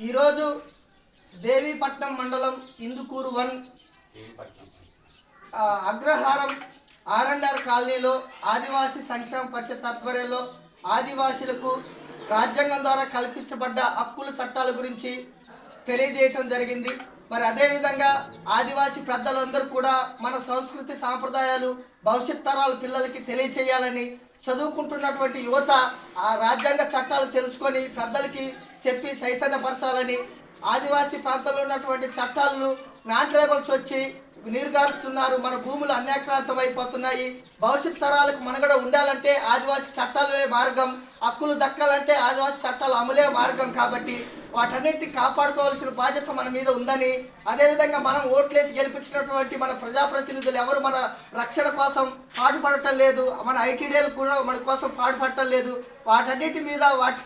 ఈరోజు దేవీపట్నం మండలం Indukuru one Agraharam are కాలనీలో ఆదివాసీ సంక్షేమ పరిషత్ ఆధ్వర్యంలో ఆదివాసీలకు రాజ్యాంగం ద్వారా కల్పించబడ్డ హక్కుల చట్టాల గురించి తెలియజేయటం జరిగింది. మరి అదేవిధంగా ఆదివాసీ పెద్దలందరూ కూడా మన సంస్కృతి సాంప్రదాయాలు భవిష్యత్ తరాల పిల్లలకి తెలియచేయాలని చదువుకుంటున్నటువంటి యువత ఆ రాజ్యాంగ చట్టాలు తెలుసుకొని పెద్దలకి చెప్పి చైతన్యపరచాలని ఆదివాసీ ప్రాంతంలో ఉన్నటువంటి చట్టాలను నాన్ ట్రైబల్స్ వచ్చి నీరుగారుస్తున్నారు మన భూములు అన్యాక్రాంతం అయిపోతున్నాయి. భవిష్యత్ తరాలకు మనగడ ఉండాలంటే ఆదివాసీ చట్టాలే మార్గం. హక్కులు దక్కాలంటే ఆదివాసీ చట్టాలు అమలే మార్గం కాబట్టి వాటన్నిటిని కాపాడుకోవాల్సిన బాధ్యత మన మీద ఉందని అదేవిధంగా మనం ఓట్లేసి గెలిపించినటువంటి మన ప్రజాప్రతినిధులు ఎవరు మన రక్షణ కోసం పాటుపడటం లేదు. మన ఐటీడీలు కూడా మన కోసం పాటుపడటం లేదు. వాటన్నిటి మీద వాటి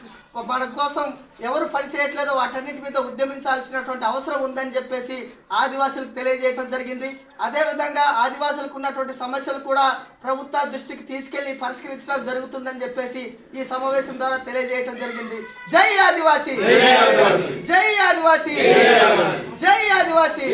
మన కోసం ఎవరు పనిచేయట్లేదో వాటన్నిటి మీద ఉద్యమించాల్సినటువంటి అవసరం ఉందని చెప్పేసి ఆదివాసులకు తెలియజేయడం జరిగింది. అదేవిధంగా ఆదివాసులకు ఉన్నటువంటి సమస్యలు కూడా ప్రభుత్వ దృష్టికి తీసుకెళ్ళి పరిష్కరించడం జరుగుతుందని చెప్పేసి ఈ సమావేశం ద్వారా తెలియజేయడం జరిగింది. జై ఆదివాసీ! జై ఆదివాసీ! జై ఆదివాసీ!